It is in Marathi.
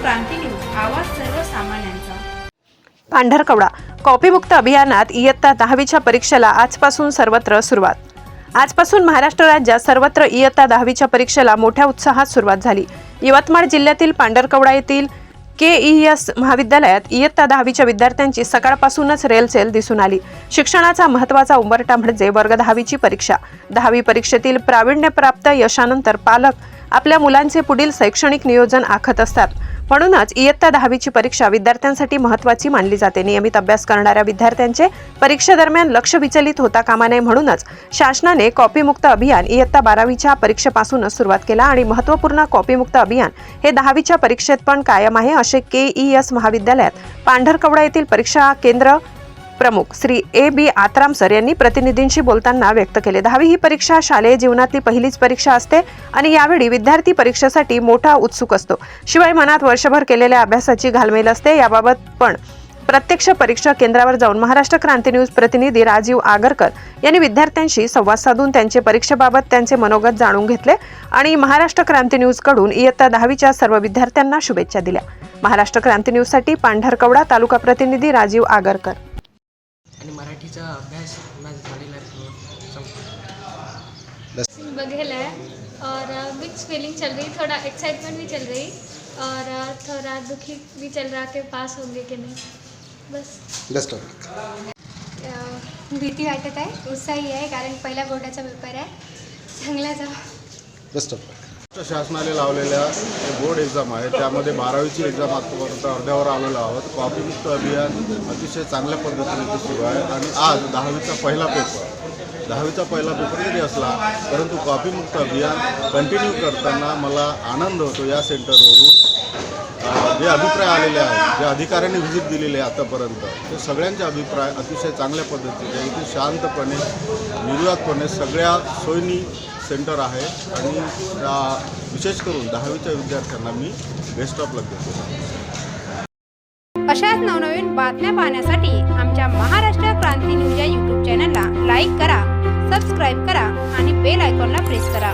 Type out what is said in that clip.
क्रांती न्यूज आवाज सर्वसामान्यांचा. पांढरकवडा कॉपीमुक्त अभियानात इयत्ता दहावीच्या परीक्षेला आजपासून सर्वत्र सुरुवात. आजपासून महाराष्ट्र राज्यात सर्वत्र इयत्ता दहावीच्या परीक्षेला मोठ्या उत्साहात सुरुवात झाली. यवतमाळ जिल्ह्यातील पांढरकवडा येथील के ई एस महाविद्यालयात इयत्ता दहावीच्या विद्यार्थ्यांची सकाळपासूनच रेलचेल दिसून आली. शिक्षणाचा महत्त्वाचा उंबरठा म्हणजे वर्ग दहावीची परीक्षा. दहावी परीक्षेतील प्रावीण्यप्राप्त यशानंतर पालक आपल्या मुलांचे पुढील शैक्षणिक नियोजन आखत असतात. म्हणूनच इयत्ता दहावीची परीक्षा विद्यार्थ्यांसाठी महत्त्वाची मानली जाते. नियमित अभ्यास करणाऱ्या विद्यार्थ्यांचे परीक्षेदरम्यान लक्ष विचलित होता कामा नये म्हणूनच शासनाने कॉपीमुक्त अभियान इयत्ता बारावीच्या परीक्षेपासूनच सुरुवात केला आणि महत्त्वपूर्ण कॉपीमुक्त अभियान हे दहावीच्या परीक्षेत पण कायम आहे असे के ई एस महाविद्यालयात पांढरकवडा येथील परीक्षा केंद्र प्रमुख Shri A B Atram sir यांनी प्रतिनिधींशी बोलताना व्यक्त केले. दहावी ही परीक्षा शालेय जीवनातली पहिलीच परीक्षा असते आणि यावेळी विद्यार्थी परीक्षेसाठी मोठा उत्सुक असतो. शिवाय मनात वर्षभर केलेल्या अभ्यासाची घालमेल असते. याबाबत पण प्रत्यक्ष परीक्षा केंद्रावर जाऊन महाराष्ट्र क्रांती न्यूज प्रतिनिधी राजीव आगरकर यांनी विद्यार्थ्यांशी संवाद साधून त्यांचे परीक्षेबाबत त्यांचे मनोगत जाणून घेतले आणि महाराष्ट्र क्रांती न्यूजकडून इयत्ता दहावीच्या सर्व विद्यार्थ्यांना शुभेच्छा दिल्या. महाराष्ट्र क्रांती न्यूजसाठी पांढरकवडा तालुका प्रतिनिधी राजीव आगरकर. आणि मराठीचा अभ्यास माझा झालेला आहे बघेल है और मिक्स फीलिंग चल रही थोड़ा एक्साइटमेंट भी चल रही. और थोड़ा दुखी भी चल रहा कि पास होंगे कि नहीं. बस. बेस्ट भीती वाटत आहे. उत्साही आहे कारण पहिला बोर्डाचा पेपर आहे. चांगला जा बेस्ट ऑफ शासनाने लावलेल्या बोर्ड एक्झाम आहे त्यामध्ये बारावीची एक्झाम आतापर्यंत अर्ध्यावर आलेलो आहोत. कॉपीमुक्त अभियान अतिशय चांगल्या पद्धतीने ते सुरू आहे. आणि आज दहावीचा पहिला पेपर दहावीचा पहिला पेपर जरी असला परंतु कॉपीमुक्त अभियान कंटिन्यू करताना मला आनंद होतो या सेंटरवरून जे अभिप्राय आलेले आहेत जे अधिकाऱ्यांनी व्हिजिट दिलेले आहे आतापर्यंत ते सगळ्यांचे अभिप्राय अतिशय चांगल्या पद्धतीचे इथे शांतपणे निर्वातपणे सगळ्या सोयीनी सेंटर आहे आणि विशेष करून दहावीच्या विद्यार्थ्यांना मी बेस्ट ऑफ लक देतो. अशाच नवनवीन बातम्या पाहण्यासाठी आमच्या महाराष्ट्र क्रांती न्यूज या यूट्यूब चॅनलला लाईक करा सबस्क्राईब करा आणि बेल आयकॉनला प्रेस करा.